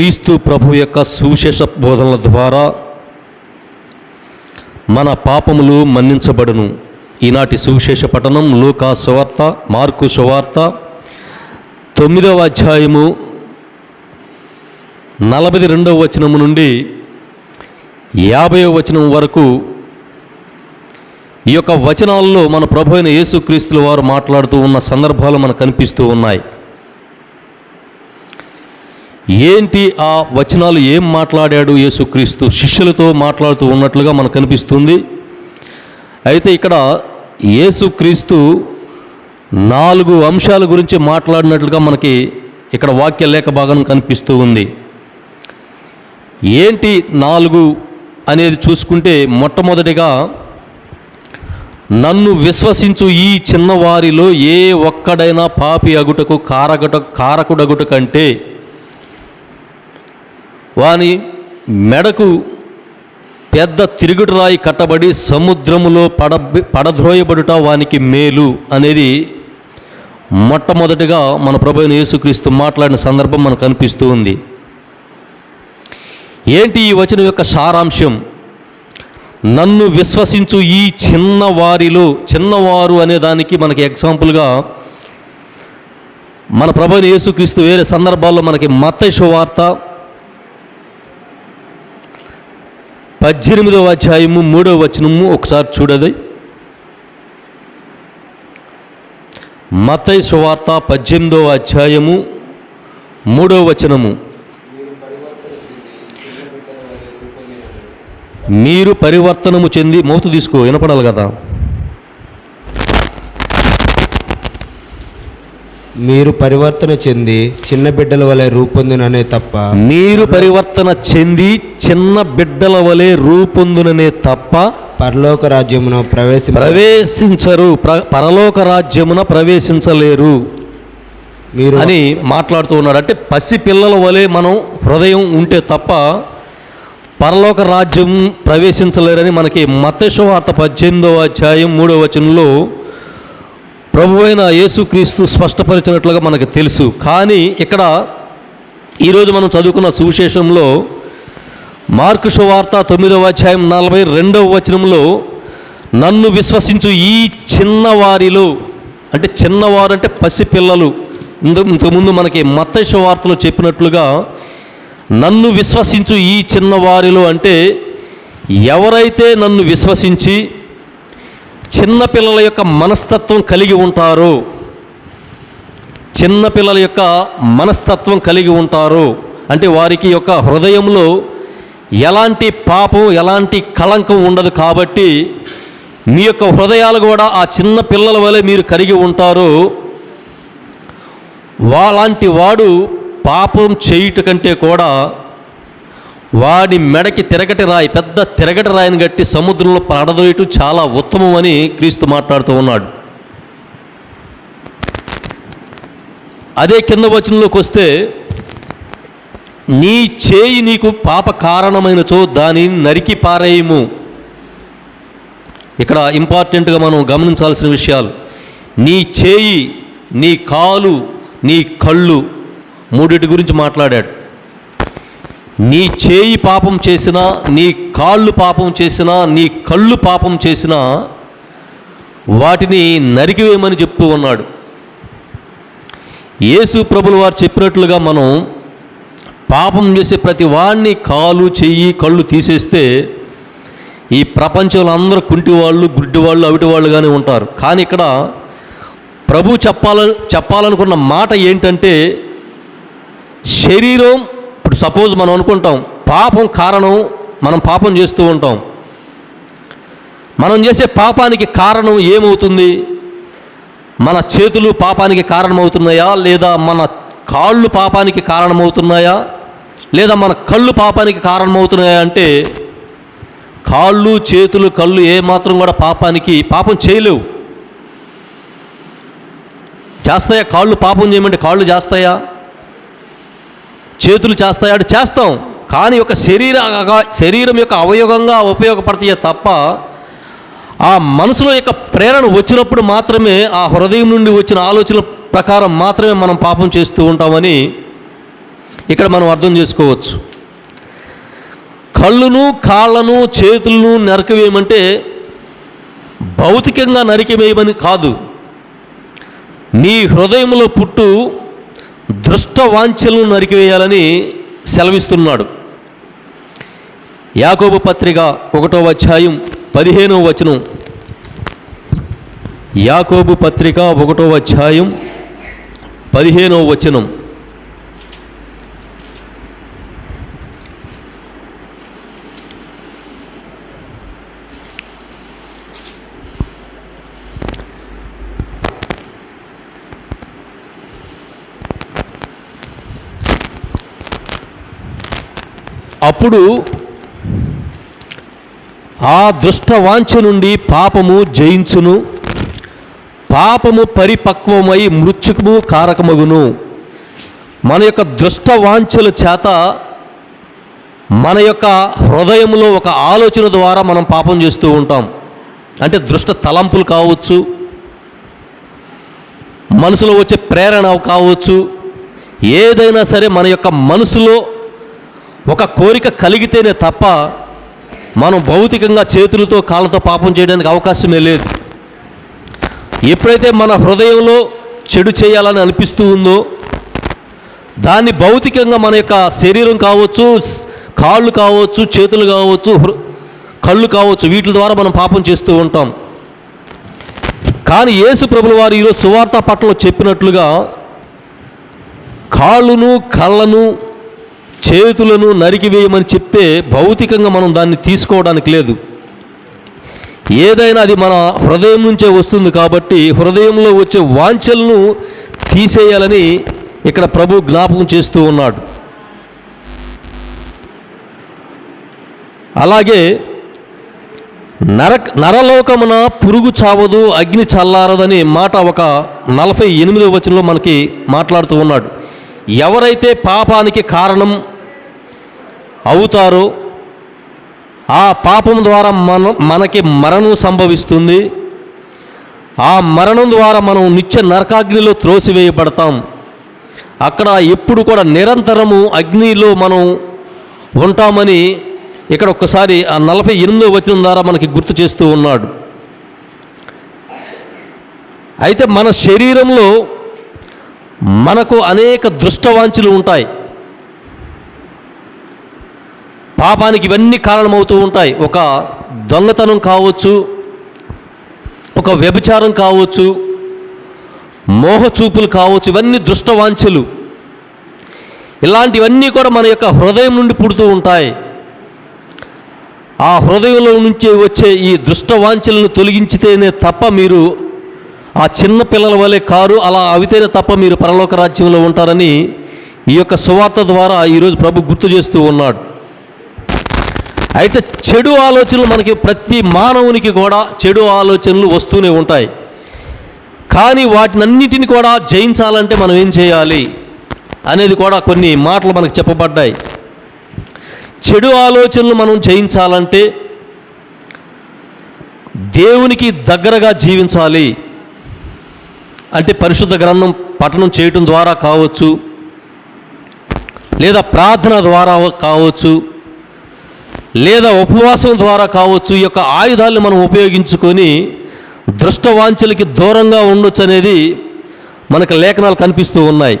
క్రీస్తు ప్రభు యొక్క సువిశేష బోధనల ద్వారా మన పాపములు మన్నించబడును. ఈనాటి సువిశేష పఠనం లూకా సువార్త మార్కు సువార్త తొమ్మిదవ అధ్యాయము నలభై రెండవ వచనము నుండి యాభై వచనం వరకు ఈ యొక్క వచనాల్లో మన ప్రభు అయిన యేసుక్రీస్తుల వారు మాట్లాడుతూ ఉన్న సందర్భాలు మనకు కనిపిస్తూ ఉన్నాయి. ఏంటి ఆ వచనాలు ఏం మాట్లాడాడు యేసుక్రీస్తు? శిష్యులతో మాట్లాడుతూ ఉన్నట్లుగా మనకు కనిపిస్తుంది. అయితే ఇక్కడ యేసుక్రీస్తు నాలుగు అంశాల గురించి మాట్లాడినట్లుగా మనకి ఇక్కడ వాక్య లేఖ భాగం కనిపిస్తూ ఉంది. ఏంటి నాలుగు అనేది చూసుకుంటే మొట్టమొదటిగా నన్ను విశ్వసించు ఈ చిన్నవారిలో ఏ ఒక్కడైనా పాపి అగుటకు కారగట కారకుడగుట కంటే వాని మెడకు పెద్ద తిరుగుడు రాయి కట్టబడి సముద్రములో పడ పడద్రోయబడుట వానికి మేలు అనేది మొట్టమొదటిగా మన ప్రభు యేసుక్రీస్తు మాట్లాడిన సందర్భం మనకు కనిపిస్తూ ఉంది. ఏంటి ఈ వచనం యొక్క సారాంశం? నన్ను విశ్వసించు ఈ చిన్నవారిలో చిన్నవారు అనే దానికి మనకి ఎగ్జాంపుల్గా మన ప్రభుని యేసుక్రీస్తు వేరే సందర్భాల్లో మనకి మత్తయి వార్త పద్దెనిమిదవ అధ్యాయము మూడవ వచనము ఒకసారి చూడది మతై సువార్త పద్దెనిమిదవ అధ్యాయము మూడవ వచనము. మీరు పరివర్తనము చెంది మోతు తీసుకో వినపడాలి కదా? మీరు పరివర్తన చెంది చిన్న బిడ్డల వలె రూపొందుననే తప్ప మీరు పరివర్తన చెంది చిన్న బిడ్డల వలె రూపొందుననే తప్ప పరలోక రాజ్యమున ప్రవేశ ప్రవేశించరు. ప్ర పరలోక రాజ్యమున ప్రవేశించలేరు. మీరు అని మాట్లాడుతూ ఉన్నాడు. అంటే పసి పిల్లల వలె మనం హృదయం ఉంటే తప్ప పరలోక రాజ్యం ప్రవేశించలేరని మనకి మతేశ్వార్త పద్దెనిమిదవ అధ్యాయం మూడవ వచనంలో ప్రభు అయిన యేసుక్రీస్తు స్పష్టపరిచినట్లుగా మనకు తెలుసు. కానీ ఇక్కడ ఈరోజు మనం చదువుకున్న సువిశేషంలో మార్కు సువార్త తొమ్మిదవ అధ్యాయం నలభై రెండవ వచనంలో నన్ను విశ్వసించు ఈ చిన్నవారిలో అంటే చిన్నవారు అంటే పసిపిల్లలు ఇంతకుముందు మనకి మత్తైష వార్తలో చెప్పినట్లుగా నన్ను విశ్వసించు ఈ చిన్నవారిలో అంటే ఎవరైతే నన్ను విశ్వసించి చిన్నపిల్లల యొక్క మనస్తత్వం కలిగి ఉంటారు. చిన్నపిల్లల యొక్క మనస్తత్వం కలిగి ఉంటారు. అంటే వారికి యొక్క హృదయంలో ఎలాంటి పాపం ఎలాంటి కళంకం ఉండదు కాబట్టి మీ యొక్క హృదయాలు కూడా ఆ చిన్న పిల్లల వలె మీరు కలిగి ఉంటారు. వాలాంటి వాడు పాపం చేయుట కంటే కూడా వాడి మెడకి తిరగటి రాయి పెద్ద తిరగటి రాయిని గట్టి సముద్రంలో పడదోయటం చాలా ఉత్తమం అని క్రీస్తు మాట్లాడుతూ ఉన్నాడు. అదే కింద వచనంలోకి వస్తే నీ చేయి నీకు పాప కారణమైనచో దానిని నరికి పారేయము. ఇక్కడ ఇంపార్టెంట్గా మనం గమనించాల్సిన విషయాలు నీ చేయి నీ కాలు నీ కళ్ళు మూడిటి గురించి మాట్లాడాడు. నీ చేయి పాపం చేసినా నీ కాళ్ళు పాపం చేసినా నీ కళ్ళు పాపం చేసినా వాటిని నరికివేయమని చెప్తూ ఉన్నాడు. యేసు ప్రభులు వారు చెప్పినట్లుగా మనం పాపం చేసే ప్రతి వాడిని కాలు చెయ్యి కళ్ళు తీసేస్తే ఈ ప్రపంచంలో అందరూ కుంటి వాళ్ళు గుడ్డి వాళ్ళు అవిటి వాళ్ళుగానే ఉంటారు. కానీ ఇక్కడ ప్రభు చెప్పాల చెప్పాలనుకున్న మాట ఏంటంటే శరీరం సపోజ్ మనం అనుకుంటాం పాపం కారణం మనం పాపం చేస్తూ ఉంటాం. మనం చేసే పాపానికి కారణం ఏమవుతుంది? మన చేతులు పాపానికి కారణమవుతున్నాయా? లేదా మన కాళ్ళు పాపానికి కారణమవుతున్నాయా? లేదా మన కళ్ళు పాపానికి కారణమవుతున్నాయా అంటే కాళ్ళు చేతులు కళ్ళు ఏమాత్రం కూడా పాపానికి పాపం చేయలేవు. చేస్తాయా కాళ్ళు పాపం చేయమంటే కాళ్ళు చేస్తాయా చేతులు చేస్తాయాడు చేస్తాం. కానీ ఒక శరీర శరీరం యొక్క అవయవంగా ఉపయోగపడతాయే తప్ప ఆ మనసులో యొక్క ప్రేరణ వచ్చినప్పుడు మాత్రమే ఆ హృదయం నుండి వచ్చిన ఆలోచనల ప్రకారం మాత్రమే మనం పాపం చేస్తూ ఉంటామని ఇక్కడ మనం అర్థం చేసుకోవచ్చు. కళ్ళును కాళ్ళను చేతులను నరకవేయమంటే భౌతికంగా నరికివేయమని కాదు. నీ హృదయంలో పుట్టు దృష్ట వాంఛలను నరికివేయాలని సెలవిస్తున్నాడు. యాకోబు పత్రిక ఒకటో అధ్యాయం పదిహేనవ వచనం. యాకోబు పత్రిక ఒకటో అధ్యాయం పదిహేనవ వచనం. అప్పుడు ఆ దుష్ట వాంఛ నుండి పాపము జయించును. పాపము పరిపక్వమై మృత్యుకము కారకమగును. మన యొక్క దుష్ట వాంఛల చేత మన యొక్క హృదయంలో ఒక ఆలోచన ద్వారా మనం పాపం చేస్తూ ఉంటాం. అంటే దృష్ట తలంపులు కావచ్చు మనసులో వచ్చే ప్రేరణ కావచ్చు ఏదైనా సరే మన యొక్క మనసులో ఒక కోరిక కలిగితేనే తప్ప మనం భౌతికంగా చేతులతో కాళ్ళతో పాపం చేయడానికి అవకాశమే లేదు. ఎప్పుడైతే మన హృదయంలో చెడు చేయాలని అనిపిస్తూ ఉందో దాన్ని భౌతికంగా మన యొక్క శరీరం కావచ్చు కాళ్ళు కావచ్చు చేతులు కావచ్చు కళ్ళు కావచ్చు వీటి ద్వారా మనం పాపం చేస్తూ ఉంటాం. కానీ యేసు ప్రభుల వారు ఈరోజు సువార్త పట్ల చెప్పినట్లుగా కాళ్ళును కళ్ళను చేతులను నరికివేయమని చెప్తే భౌతికంగా మనం దాన్ని తీసుకోవడానికి లేదు. ఏదైనా అది మన హృదయం నుంచే వస్తుంది కాబట్టి హృదయంలో వచ్చే వాంఛలను తీసేయాలని ఇక్కడ ప్రభు జ్ఞాపకం చేస్తూ ఉన్నాడు. అలాగే నర నరలోకమున పురుగు చావదు అగ్ని చల్లారదని మాట ఒక నలభై ఎనిమిదో వచనంలో మనకి మాట్లాడుతూ ఉన్నాడు. ఎవరైతే పాపానికి కారణం అవుతారో. ఆ పాపం ద్వారా మన మనకి మరణం సంభవిస్తుంది. ఆ మరణం ద్వారా మనం నిత్య నరకాగ్నిలో త్రోసివేయబడతాం. అక్కడ ఎప్పుడు కూడా నిరంతరము అగ్నిలో మనం ఉంటామని ఇక్కడ ఒక్కసారి ఆ నలభై ఎనిమిదో వచనం ద్వారా మనకి గుర్తు చేస్తూ ఉన్నాడు. అయితే మన శరీరంలో మనకు అనేక దృష్టవాంఛలు ఉంటాయి. పాపానికి ఇవన్నీ కారణమవుతూ ఉంటాయి. ఒక దొంగతనం కావచ్చు ఒక వ్యభిచారం కావచ్చు మోహచూపులు కావచ్చు ఇవన్నీ దృష్టవాంఛలు. ఇలాంటివన్నీ కూడా మన యొక్క హృదయం నుండి పుడుతూ ఉంటాయి. ఆ హృదయంలో నుంచి వచ్చే ఈ దృష్టవాంఛలను తొలగించితేనే తప్ప మీరు ఆ చిన్న పిల్లల వలె కారు అలా అవితేనే తప్ప మీరు పరలోక రాజ్యంలో ఉంటారని ఈ యొక్క సువార్త ద్వారా ఈరోజు ప్రభు గుర్తు చేస్తూ ఉన్నాడు. అయితే చెడు ఆలోచనలు మనకి ప్రతి మానవునికి కూడా చెడు ఆలోచనలు వస్తూనే ఉంటాయి. కానీ వాటినన్నిటిని కూడా జయించాలంటే మనం ఏం చేయాలి అనేది కూడా కొన్ని మాటలు మనకు చెప్పబడ్డాయి. చెడు ఆలోచనలు మనం జయించాలంటే దేవునికి దగ్గరగా జీవించాలి. అంటే పరిశుద్ధ గ్రంథం పఠనం చేయటం ద్వారా కావచ్చు లేదా ప్రార్థన ద్వారా కావచ్చు లేదా ఉపవాసం ద్వారా కావచ్చు ఈ యొక్క ఆయుధాలను మనం ఉపయోగించుకొని దృష్టవాంఛలకి దూరంగా ఉండొచ్చు అనేది మనకు లేఖనాలు కనిపిస్తూ ఉన్నాయి.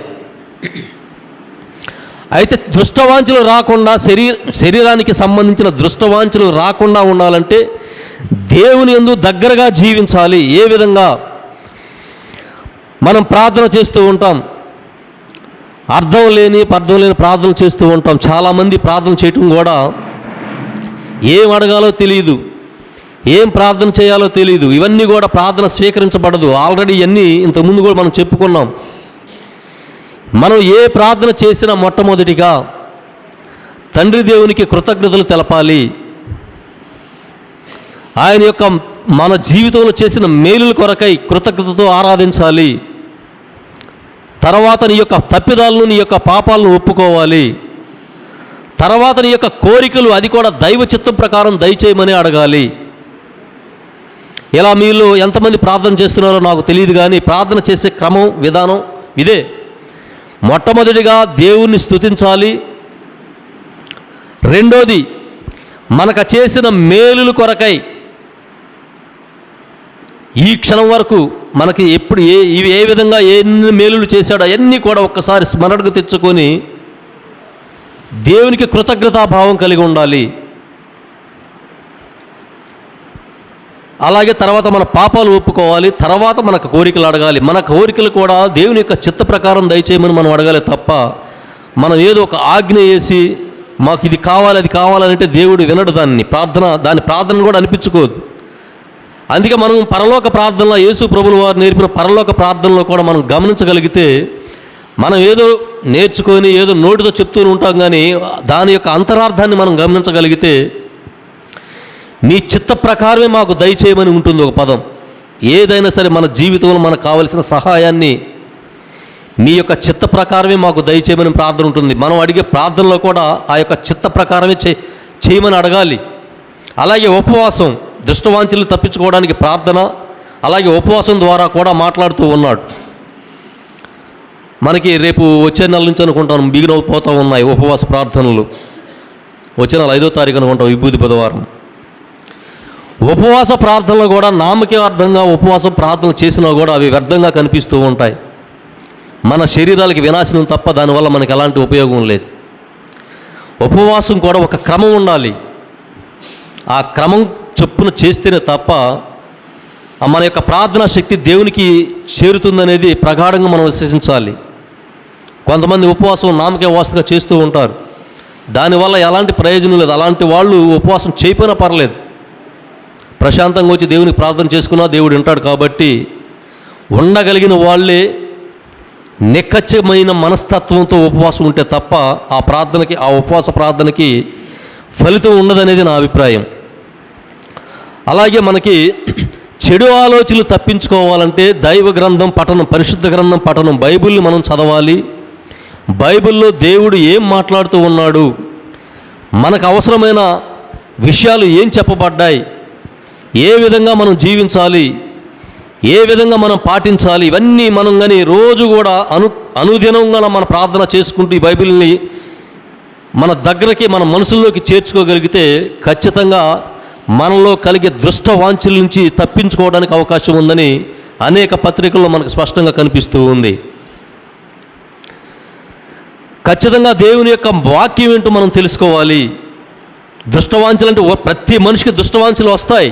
అయితే దృష్టవాంఛలు రాకుండా శరీర శరీరానికి సంబంధించిన దృష్టవాంఛలు రాకుండా ఉండాలంటే దేవుని ఎందు దగ్గరగా జీవించాలి. ఏ విధంగా? మనం ప్రార్థన చేస్తూ ఉంటాం. అర్థం లేని అర్థం లేని ప్రార్థన చేస్తూ ఉంటాం. చాలామంది ప్రార్థన చేయటం కూడా ఏం అడగాలో తెలియదు ఏం ప్రార్థన చేయాలో తెలియదు ఇవన్నీ కూడా ప్రార్థన స్వీకరించబడదు. ఆల్రెడీ ఇవన్నీ ఇంతకుముందు కూడా మనం చెప్పుకున్నాం. మనం ఏ ప్రార్థన చేసినా మొట్టమొదటిగా తండ్రి దేవునికి కృతజ్ఞతలు తెలపాలి. ఆయన యొక్క మన జీవితంలో చేసిన మేలుల కొరకై కృతజ్ఞతతో ఆరాధించాలి. తర్వాత నీ యొక్క తప్పిదాలను నీ యొక్క పాపాలను ఒప్పుకోవాలి. తర్వాత నీ యొక్క కోరికలు అది కూడా దైవ చిత్తం ప్రకారం దయచేయమని అడగాలి. ఇలా మీలో ఎంతమంది ప్రార్థన చేస్తున్నారో నాకు తెలియదు కానీ ప్రార్థన చేసే క్రమం విధానం ఇదే. మొట్టమొదటిగా దేవుణ్ణి స్తుతించాలి. రెండోది మనకు చేసిన మేలులు కొరకై ఈ క్షణం వరకు మనకి ఎప్పుడు ఏ ఇవి ఏ విధంగా ఎన్ని మేలులు చేశాడో అవన్నీ కూడా ఒక్కసారి స్మరణకు తెచ్చుకొని దేవునికి కృతజ్ఞతాభావం కలిగి ఉండాలి. అలాగే తర్వాత మన పాపాలు ఒప్పుకోవాలి తర్వాత మనకు కోరికలు అడగాలి. మన కోరికలు కూడా దేవుని యొక్క చిత్త ప్రకారం దయచేయమని మనం అడగాలి తప్ప మనం ఏదో ఒక ఆజ్ఞ వేసి మాకు ఇది కావాలి అది కావాలంటే దేవుడు వినడు దాన్ని. ప్రార్థన దాని ప్రార్థన కూడా అనిపించుకోదు. అందుకే మనం పరలోక ప్రార్థనలో యేసు ప్రభుల వారు నేర్పిన పరలోక ప్రార్థనలో కూడా మనం గమనించగలిగితే మనం ఏదో నేర్చుకొని ఏదో నోటితో చెప్తూ ఉంటాం కానీ దాని యొక్క అంతరార్థాన్ని మనం గమనించగలిగితే నీ చిత్త ప్రకారమే మాకు దయచేయమని ఉంటుంది ఒక పదం. ఏదైనా సరే మన జీవితంలో మనకు కావలసిన సహాయాన్ని నీ యొక్క చిత్త ప్రకారమే మాకు దయచేయమని ప్రార్థన ఉంటుంది. మనం అడిగే ప్రార్థనలో కూడా ఆ యొక్క చిత్త ప్రకారమే చే చేయమని అడగాలి. అలాగే ఉపవాసం దుష్టవాంఛలు తప్పించుకోవడానికి ప్రార్థన అలాగే ఉపవాసం ద్వారా కూడా మాట్లాడుతూ ఉన్నాడు. మనకి రేపు వచ్చే నెల నుంచి అనుకుంటాం బిగిన పోతూ ఉన్నాయి ఉపవాస ప్రార్థనలు. వచ్చే నెల ఐదో తారీఖు అనుకుంటాం విభూతి బుధవారం. ఉపవాస ప్రార్థనలు కూడా నామకే అర్థంగా ఉపవాస ప్రార్థనలు చేసినా కూడా అవి వ్యర్థంగా కనిపిస్తూ ఉంటాయి. మన శరీరాలకి వినాశనం తప్ప దానివల్ల మనకి ఎలాంటి ఉపయోగం లేదు. ఉపవాసం కూడా ఒక క్రమం ఉండాలి. ఆ క్రమం చొప్పున చేస్తేనే తప్ప మన యొక్క ప్రార్థనా శక్తి దేవునికి చేరుతుందనేది ప్రగాఢంగా మనం విశ్వసించాలి. కొంతమంది ఉపవాసం నామకే వాస్తుగా చేస్తూ ఉంటారు. దానివల్ల ఎలాంటి ప్రయోజనం లేదు. అలాంటి వాళ్ళు ఉపవాసం చేయకపోయినా పర్లేదు. ప్రశాంతంగా వచ్చి దేవునికి ప్రార్థన చేసుకున్నా దేవుడు వింటాడు కాబట్టి ఉండగలిగిన వాళ్ళే నిక్కచ్చమైన మనస్తత్వంతో ఉపవాసం ఉంటే తప్ప ఆ ప్రార్థనకి ఆ ఉపవాస ప్రార్థనకి ఫలితం ఉండదనేది నా అభిప్రాయం. అలాగే మనకి చెడు ఆలోచనలు తప్పించుకోవాలంటే దైవ గ్రంథం పఠనం పరిశుద్ధ గ్రంథం పఠనం బైబిల్ని మనం చదవాలి. బైబిల్లో దేవుడు ఏం మాట్లాడుతూ ఉన్నాడు? మనకు అవసరమైన విషయాలు ఏం చెప్పబడ్డాయి? ఏ విధంగా మనం జీవించాలి? ఏ విధంగా మనం పాటించాలి? ఇవన్నీ మనం కానీ రోజు కూడా అను అనుదినంగా మన ప్రార్థన చేసుకుంటూ ఈ బైబిల్ని మన దగ్గరకి మన మనసుల్లోకి చేర్చుకోగలిగితే ఖచ్చితంగా మనలో కలిగే దృష్ట వాంఛల నుంచి తప్పించుకోవడానికి అవకాశం ఉందని అనేక పత్రికల్లో మనకు స్పష్టంగా కనిపిస్తూ ఉంది. ఖచ్చితంగా దేవుని యొక్క వాక్యం ఏంటో మనం తెలుసుకోవాలి. దుష్టవాంఛలు అంటే ప్రతి మనిషికి దుష్టవాంఛలు వస్తాయి.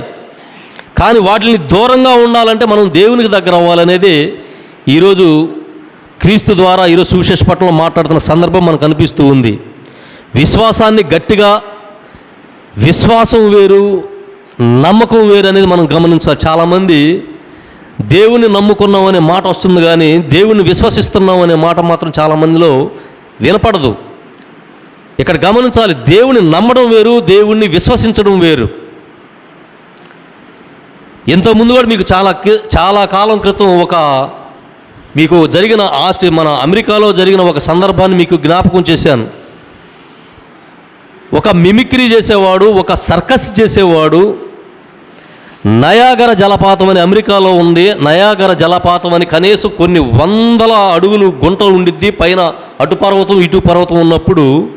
కానీ వాటిని దూరంగా ఉండాలంటే మనం దేవునికి దగ్గర అవ్వాలనేది ఈరోజు క్రీస్తు ద్వారా ఈరోజు సువిశేష పట్టణంలో మాట్లాడుతున్న సందర్భం మనకు కనిపిస్తూ ఉంది. విశ్వాసాన్ని గట్టిగా విశ్వాసం వేరు నమ్మకం వేరు అనేది మనం గమనించాలి. చాలామంది దేవుని నమ్ముకున్నాం అనే మాట వస్తుంది కానీ దేవుని విశ్వసిస్తున్నాం అనే మాట మాత్రం చాలామందిలో వినపడదు. ఇక్కడ గమనించాలి దేవుని నమ్మడం వేరు దేవుణ్ణి విశ్వసించడం వేరు. ఇంతకు ముందు కూడా మీకు చాలా చాలా కాలం క్రితం ఒక మీకు జరిగిన ఆస్ట్ మన అమెరికాలో జరిగిన ఒక సందర్భాన్ని మీకు జ్ఞాపకం చేశాను. ఒక మిమిక్రీ చేసేవాడు ఒక సర్కస్ చేసేవాడు నయాగర జలపాతం అని అమెరికాలో ఉంది. నయాగర జలపాతం అని కనీసం కొన్ని వందల అడుగులు గుంట ఉండిద్ది. పైన అటు పర్వతం ఇటు పర్వతం ఉన్నప్పుడు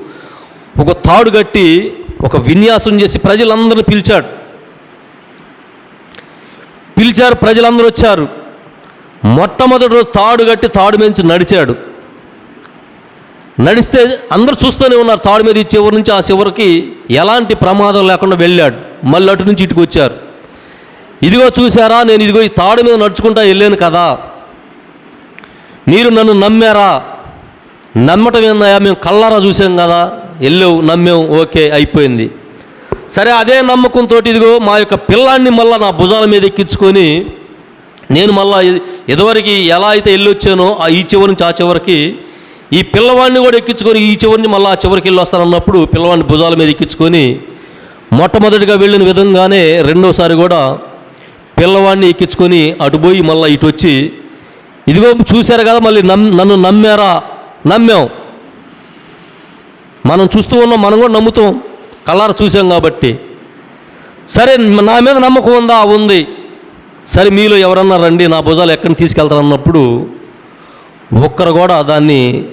ఒక తాడు కట్టి ఒక విన్యాసం చేసి ప్రజలందరిని పిలిచాడు. పిలిచారు ప్రజలందరూ వచ్చారు. మొట్టమొదటి రోజు తాడు కట్టి తాడు మించి నడిచాడు. నడిస్తే అందరూ చూస్తూనే ఉన్నారు. తాడు మీద ఈ చివరి నుంచి ఆ చివరికి ఎలాంటి ప్రమాదం లేకుండా వెళ్ళాడు. మళ్ళీ అటు నుంచి ఇటుకు వచ్చారు. ఇదిగో చూసారా నేను ఇదిగో ఈ తాడు మీద నడుచుకుంటా వెళ్ళాను కదా. మీరు నన్ను నమ్మారా? నమ్మటం ఏందయ్యా మేము కళ్ళారా చూసాం కదా. వెళ్ళావు నమ్మాం ఓకే అయిపోయింది. సరే అదే నమ్మకంతో ఇదిగో మా యొక్క పిల్లాన్ని మళ్ళీ నా భుజాల మీద ఎక్కించుకొని నేను మళ్ళా ఇ- ఇదివరకు ఎలా అయితే వెళ్ళొచ్చానో ఆ ఈ చివరి నుంచి ఆ చివరికి ఈ పిల్లవాడిని కూడా ఎక్కించుకొని ఈ చివరిని మళ్ళీ ఆ చివరికి వెళ్ళి వస్తానన్నప్పుడు పిల్లవాడిని భుజాల మీద ఎక్కించుకొని మొట్టమొదటిగా వెళ్ళిన విధంగానే రెండోసారి కూడా పిల్లవాడిని ఎక్కించుకొని అటు పోయి మళ్ళీ ఇటు వచ్చి ఇదిగో చూశారు కదా మళ్ళీ నమ్ నన్ను నమ్మారా? నమ్మాం. మనం చూస్తూ ఉన్నాం మనం కూడా నమ్ముతాం. కళ్ళారు చూసాం కాబట్టి. సరే నా మీద నమ్మకం ఉందా? ఉంది. సరే మీలో ఎవరన్నా రండి నా భుజాలు ఎక్కడిని తీసుకెళ్తారన్నప్పుడు ఒక్కరు కూడా దాన్ని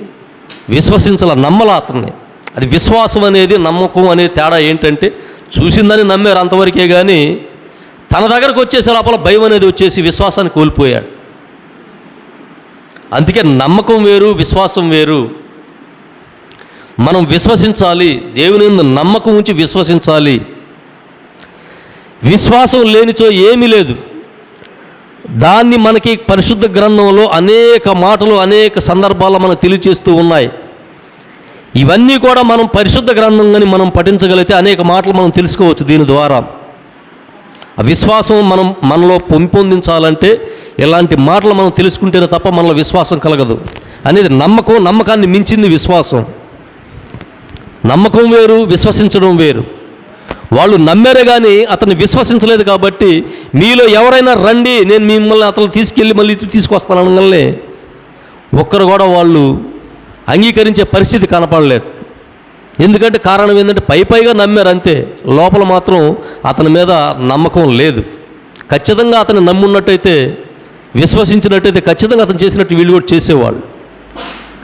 విశ్వసించాల నమ్మల అతన్ని. అది విశ్వాసం అనేది నమ్మకం అనేది తేడా ఏంటంటే చూసిందని నమ్మారు అంతవరకే కానీ తన దగ్గరకు వచ్చేసే లోపల భయం అనేది వచ్చేసి విశ్వాసాన్ని కోల్పోయాడు. అందుకే నమ్మకం వేరు విశ్వాసం వేరు. మనం విశ్వసించాలి దేవుని నమ్మకం ఉంచి విశ్వసించాలి. విశ్వాసం లేనిచో ఏమీ లేదు. దాన్ని మనకి పరిశుద్ధ గ్రంథంలో అనేక మాటలు అనేక సందర్భాల్లో మనకు తెలియచేస్తూ ఉన్నాయి. ఇవన్నీ కూడా మనం పరిశుద్ధ గ్రంథంగాని మనం పఠించగలిగితే అనేక మాటలు మనం తెలుసుకోవచ్చు దీని ద్వారా. ఆ విశ్వాసం మనం మనలో పెంపొందించాలంటే ఇలాంటి మాటలు మనం తెలుసుకుంటేనే తప్ప మనలో విశ్వాసం కలగదు. అనేది నమ్మకం నమ్మకాన్ని మించింది విశ్వాసం. నమ్మకం వేరు విశ్వసించడం వేరు. వాళ్ళు నమ్మారే కానీ అతన్ని విశ్వసించలేదు కాబట్టి మీలో ఎవరైనా రండి నేను మిమ్మల్ని అతను తీసుకెళ్ళి మళ్ళీ ఇటు తీసుకొస్తాను అనగానే ఒక్కరు కూడా వాళ్ళు అంగీకరించే పరిస్థితి కనపడలేదు. ఎందుకంటే కారణం ఏంటంటే పై పైగా నమ్మారు అంతే. లోపల మాత్రం అతని మీద నమ్మకం లేదు. ఖచ్చితంగా అతను నమ్మున్నట్టయితే విశ్వసించినట్టయితే ఖచ్చితంగా అతను చేసినట్టు వీళ్ళు కూడా చేసేవాళ్ళు.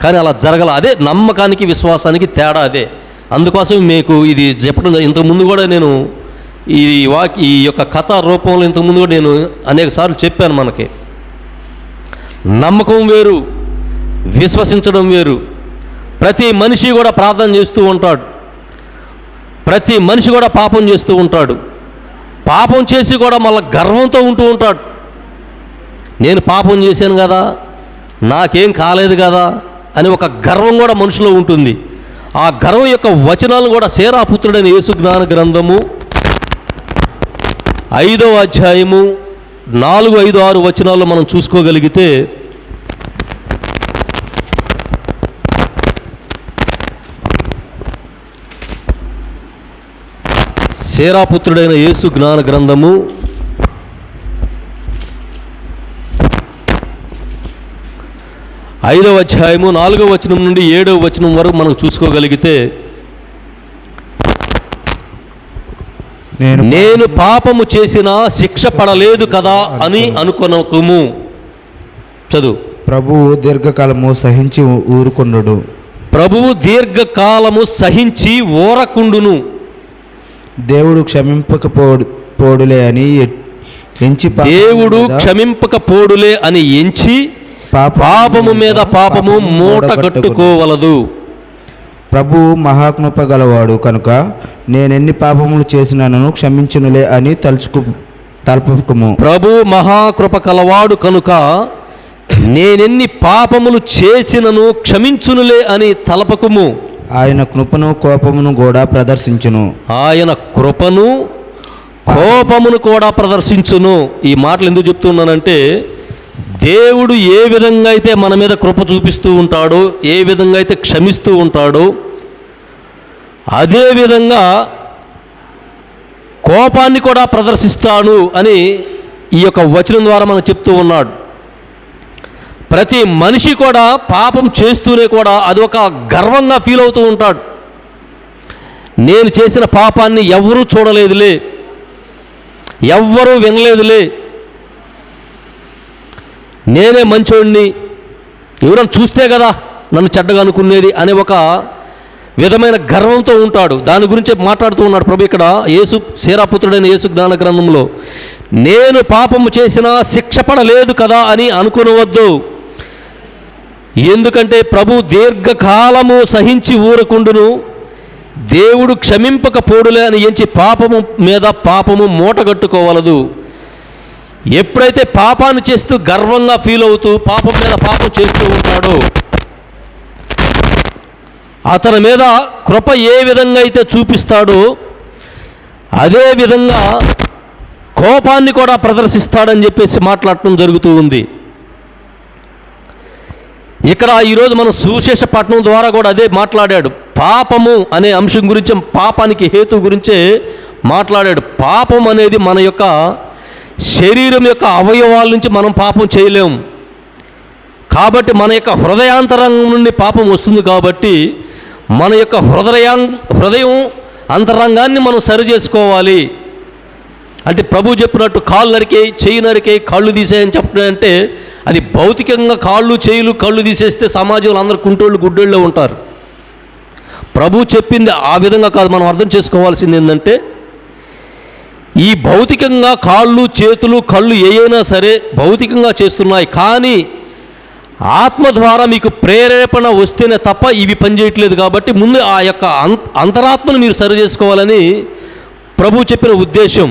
కానీ అలా జరగల అదే నమ్మకానికి విశ్వాసానికి తేడా అదే. అందుకోసం మీకు ఇది చెప్పడం ఇంతకుముందు కూడా నేను ఈ వాక్ ఈ యొక్క కథ రూపంలో ఇంతకుముందు కూడా నేను అనేక సార్లు చెప్పాను మనకి. నమ్మకం వేరు విశ్వసించడం వేరు. ప్రతి మనిషి కూడా ప్రార్థన చేస్తూ ఉంటాడు. ప్రతి మనిషి కూడా పాపం చేస్తూ ఉంటాడు. పాపం చేసి కూడా మళ్ళీ గర్వంతో ఉంటూ ఉంటాడు. నేను పాపం చేశాను కదా నాకేం కాలేదు కదా అని ఒక గర్వం కూడా మనుషులో ఉంటుంది. ఆ గర్వం యొక్క వచనాలను కూడా సేరాపుత్రుడైన యేసు జ్ఞాన గ్రంథము ఐదవ అధ్యాయము నాలుగు ఐదు ఆరు వచనాల్లో మనం చూసుకోగలిగితే సేరాపుత్రుడైన యేసు జ్ఞాన గ్రంథము. ఐదవ అధ్యాయము నాలుగవ వచనం నుండి ఏడవ వచనం వరకు మనం చూసుకోగలిగితే నేను నేను పాపము చేసిన శిక్ష పడలేదు కదా అని అనుకొనకుము. చదువు. ప్రభువు దీర్ఘకాలము సహించి ఊరుకొండు ప్రభువు దీర్ఘకాలము సహించి ఓరకుండును దేవుడు క్షమింపకపోడు పోడులే అని ఎంచి దేవుడు క్షమింపకపోడులే అని ఎంచి పాపము మీద పాపము మూట. కట్టుకోవలదు ప్రభువు మహాకృప గలవాడు కనుక నేనెన్ని పాపములు చేసినానను క్షమించునులే అని తలుచుకు తలపకము. ప్రభు మహాకృప కలవాడు కనుక నేనెన్ని పాపములు చేసినను క్షమించునులే అని తలపకుము. ఆయన కృపను కోపమును కూడా ప్రదర్శించును. ఆయన కృపను కోపమును కూడా ప్రదర్శించును. ఈ మాటలు ఎందుకు చెప్తున్నానంటే దేవుడు ఏ విధంగా అయితే మన మీద కృప చూపిస్తూ ఉంటాడో ఏ విధంగా అయితే క్షమిస్తూ ఉంటాడో అదేవిధంగా కోపాన్ని కూడా ప్రదర్శిస్తాను అని ఈ యొక్క వచనం ద్వారా మనం చెప్తూ ఉన్నాడు. ప్రతి మనిషి కూడా పాపం చేస్తూనే కూడా అది ఒక గర్వంగా ఫీల్ అవుతూ ఉంటాడు. నేను చేసిన పాపాన్ని ఎవరూ చూడలేదులే. ఎవ్వరూ వినలేదులే. నేనే మంచోడిని ఎవరైనా చూస్తే కదా నన్ను చెడ్డగా అనుకునేది అనే ఒక విధమైన గర్వంతో ఉంటాడు. దాని గురించి మాట్లాడుతూ ఉన్నాడు ప్రభు ఇక్కడ యేసు శీరాపుత్రుడైన యేసు జ్ఞాన గ్రంథంలో. నేను పాపము చేసినా శిక్ష పడలేదు కదా అని అనుకునవద్దు. ఎందుకంటే ప్రభు దీర్ఘకాలము సహించి ఊరకుండును దేవుడు క్షమింపకపోడులే అని ఎంచి పాపము మీద పాపము మూటగట్టుకోవలదు. ఎప్పుడైతే పాపాన్ని చేస్తూ గర్వంగా ఫీల్ అవుతూ పాపం మీద పాపం చేస్తూ ఉంటాడో అతని మీద కృప ఏ విధంగా అయితే చూపిస్తాడో అదే విధంగా కోపాన్ని కూడా ప్రదర్శిస్తాడని చెప్పేసి మాట్లాడటం జరుగుతూ ఉంది. ఇక్కడ ఈరోజు మనం సువిశేష పట్టణం ద్వారా కూడా అదే మాట్లాడాడు. పాపము అనే అంశం గురించి పాపానికి హేతు గురించే మాట్లాడాడు. పాపం అనేది మన యొక్క శరీరం యొక్క అవయవాల నుంచి మనం పాపం చేయలేము కాబట్టి మన యొక్క హృదయాంతరంగం నుండి పాపం వస్తుంది కాబట్టి మన యొక్క హృదయా హృదయం అంతరంగాన్ని మనం సరి చేసుకోవాలి. అంటే ప్రభు చెప్పినట్టు కాళ్ళు నరికే చెయ్యి నరికే కాళ్ళు తీసేయని చెప్పడం అంటే అది భౌతికంగా కాళ్ళు చేయులు కళ్ళు తీసేస్తే సమాజంలో అందరు కుంటోళ్ళు గుడ్డోళ్ళు ఉంటారు. ప్రభు చెప్పింది ఆ విధంగా కాదు మనం అర్థం చేసుకోవాల్సింది ఏంటంటే ఈ భౌతికంగా కాళ్ళు చేతులు కళ్ళు ఏయైనా సరే భౌతికంగా చేస్తున్నాయి కానీ ఆత్మ ద్వారా మీకు ప్రేరేపణ వస్తేనే తప్ప ఇవి పనిచేయట్లేదు కాబట్టి ముందు ఆ యొక్క అంతరాత్మను మీరు సరి చేసుకోవాలని ప్రభు చెప్పిన ఉద్దేశం.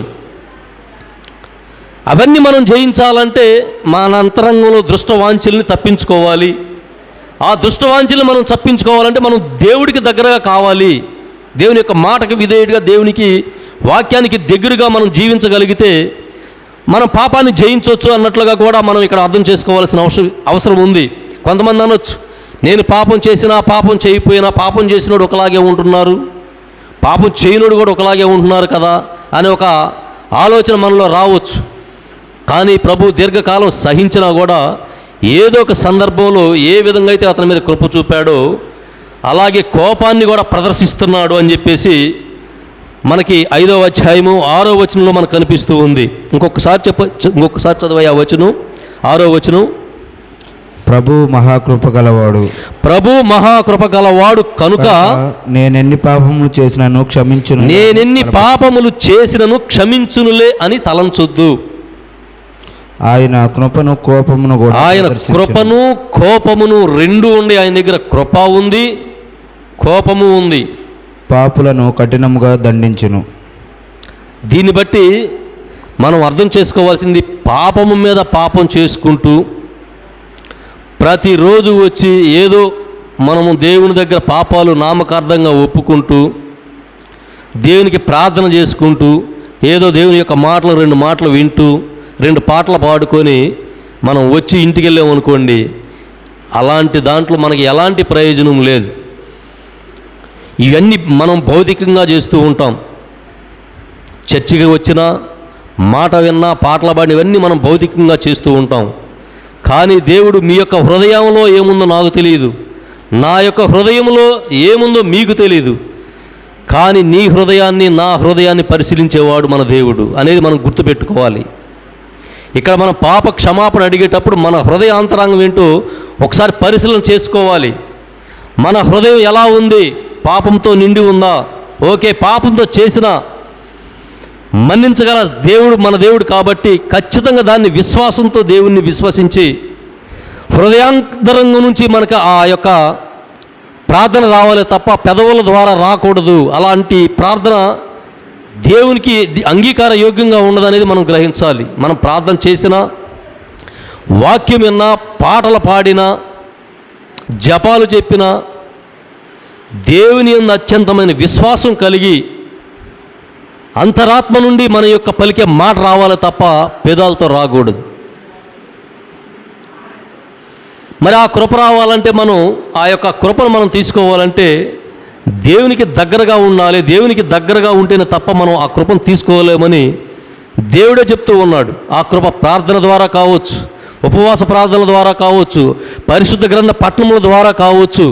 అవన్నీ మనం జయించాలంటే మన అంతరంగంలో దృష్టవాంఛల్ని తప్పించుకోవాలి. ఆ దుష్టవాంఛల్ని మనం తప్పించుకోవాలంటే మనం దేవుడికి దగ్గరగా కావాలి. దేవుని యొక్క మాటకి విధేయుడిగా దేవునికి వాక్యానికి దగ్గరగా మనం జీవించగలిగితే మన పాపాన్ని జయించవచ్చు అన్నట్లుగా కూడా మనం ఇక్కడ అర్థం చేసుకోవాల్సిన అవసరం అవసరం ఉంది. కొంతమంది అనొచ్చు నేను పాపం చేసినా పాపం చేయకపోయినా పాపం చేసినోడు ఒకలాగే ఉంటున్నారు. పాపం చేయనోడు కూడా ఒకలాగే ఉంటున్నారు కదా అనే ఒక ఆలోచన మనలో రావచ్చు. కానీ ప్రభు దీర్ఘకాలం సహించినా కూడా ఏదో ఒక సందర్భంలో ఏ విధంగా అయితే అతని మీద కృప చూపాడో అలాగే కోపాన్ని కూడా ప్రదర్శిస్తున్నాడు అని చెప్పేసి మనకి ఐదవ అధ్యాయము ఆరో వచనంలో మనకు కనిపిస్తూ ఉంది. ఇంకొకసారి చెప్ప ఇంకొకసారి చదవయ్యా వచనం ఆరో వచనం. ప్రభు మహాకృప గలవాడు. ప్రభు మహాకృప గలవాడు కనుక నేనెన్ని పాపములు చేసినాను క్షమించును నేనెన్ని పాపములు చేసినను క్షమించునులే అని తలంచొద్దు. ఆయన కృపను కోపమును కూడా ఆయన. కృపను కోపమును రెండు ఉండి ఆయన దగ్గర కృప ఉంది కోపము ఉంది పాపులను కఠినముగా దండించును దీన్ని బట్టి మనం అర్థం చేసుకోవాల్సింది పాపము మీద పాపం చేసుకుంటూ ప్రతిరోజు వచ్చి ఏదో మనము దేవుని దగ్గర పాపాలు నామకార్థంగా ఒప్పుకుంటూ దేవునికి ప్రార్థన చేసుకుంటూ ఏదో దేవుని యొక్క మాటలు రెండు మాటలు వింటూ రెండు పాటలు పాడుకొని మనం వచ్చి ఇంటికి వెళ్ళామనుకోండి అలాంటి దాంట్లో మనకి ఎలాంటి ప్రయోజనం లేదు. ఇవన్నీ మనం భౌతికంగా చేస్తూ ఉంటాం. చర్చికి వచ్చినా మాట విన్నా పాటలు పాడిన ఇవన్నీ మనం భౌతికంగా చేస్తూ ఉంటాం. కానీ దేవుడు మీ యొక్క హృదయంలో ఏముందో నాకు తెలియదు. నా యొక్క హృదయంలో ఏముందో మీకు తెలియదు. కానీ నీ హృదయాన్ని నా హృదయాన్ని పరిశీలించేవాడు మన దేవుడు అనేది మనం గుర్తుపెట్టుకోవాలి. ఇక్కడ మనం పాప క్షమాపణ అడిగేటప్పుడు మన హృదయ అంతరాంగం ఏంటో ఒకసారి పరిశీలన చేసుకోవాలి. మన హృదయం ఎలా ఉంది? పాపంతో నిండి ఉందా? ఓకే పాపంతో చేసిన మన్నించగల దేవుడు మన దేవుడు కాబట్టి ఖచ్చితంగా దాన్ని విశ్వాసంతో దేవుణ్ణి విశ్వసించి హృదయాంతరంగం నుంచి మనకు ఆ యొక్క ప్రార్థన రావాలి తప్ప పెదవుల ద్వారా రాకూడదు. అలాంటి ప్రార్థన దేవునికి అంగీకార యోగ్యంగా ఉండదనేది మనం గ్రహించాలి. మనం ప్రార్థన చేసినా వాక్యం విన్నా పాటలు పాడినా జపాలు చెప్పినా దేవుని యందు అత్యంతమైన విశ్వాసం కలిగి అంతరాత్మ నుండి మన యొక్క పలికే మాట రావాలి తప్ప పేదాలతో రాకూడదు. మరి ఆ కృప రావాలంటే మనం ఆ యొక్క కృపను మనం తీసుకోవాలంటే దేవునికి దగ్గరగా ఉండాలి దేవునికి దగ్గరగా ఉంటేనే తప్ప మనం ఆ కృపను తీసుకోలేమని దేవుడే చెప్తూ ఉన్నాడు. ఆ కృప ప్రార్థన ద్వారా కావచ్చు ఉపవాస ప్రార్థనల ద్వారా కావచ్చు పరిశుద్ధ గ్రంథ పట్టణముల ద్వారా కావచ్చు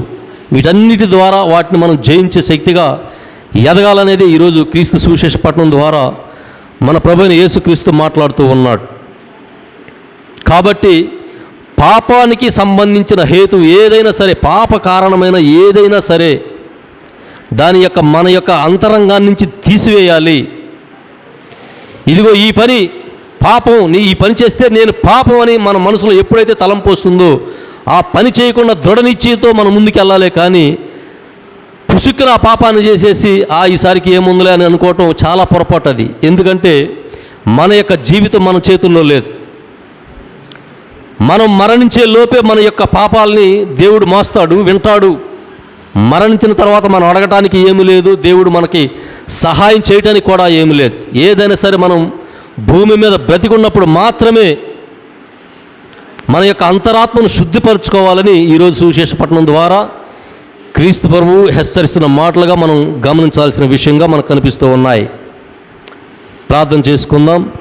వీటన్నిటి ద్వారా వాటిని మనం జయించే శక్తిగా ఎదగాలనేది ఈరోజు క్రీస్తు సువిశేష పట్టణం ద్వారా మన ప్రభుని యేసుక్రీస్తు మాట్లాడుతూ ఉన్నాడు. కాబట్టి పాపానికి సంబంధించిన హేతు ఏదైనా సరే పాప కారణమైన ఏదైనా సరే దాని యొక్క మన యొక్క అంతరంగాన్ని నుంచి తీసివేయాలి. ఇదిగో ఈ పని పాపం నీ ఈ పని చేస్తే నేను పాపం అని మన మనసులో ఎప్పుడైతే తలంపు వస్తుందో ఆ పని చేయకుండా దృఢనిశ్చయంతో మనం ముందుకు వెళ్ళాలి కానీ పుసుక్కున ఆ పాపాన్ని చేసేసి ఆ ఈసారికి ఏముందిలే అని అనుకోవటం చాలా పొరపాటు అది. ఎందుకంటే మన యొక్క జీవితం మన చేతుల్లో లేదు. మనం మరణించే లోపే మన యొక్క పాపాలని దేవుడు మోస్తాడు వింటాడు. మరణించిన తర్వాత మనం అడగటానికి ఏమీ లేదు. దేవుడు మనకి సహాయం చేయటానికి కూడా ఏమీ లేదు. ఏదైనా సరే మనం భూమి మీద బ్రతికున్నప్పుడు మాత్రమే మన యొక్క అంతరాత్మను శుద్ధిపరచుకోవాలని ఈరోజు సువిశేషపట్నం ద్వారా క్రీస్తు ప్రభువు హెచ్చరిస్తున్న మాటలుగా మనం గమనించాల్సిన విషయంగా మనకు కనిపిస్తూ ఉన్నాయి. ప్రార్థన చేసుకుందాం.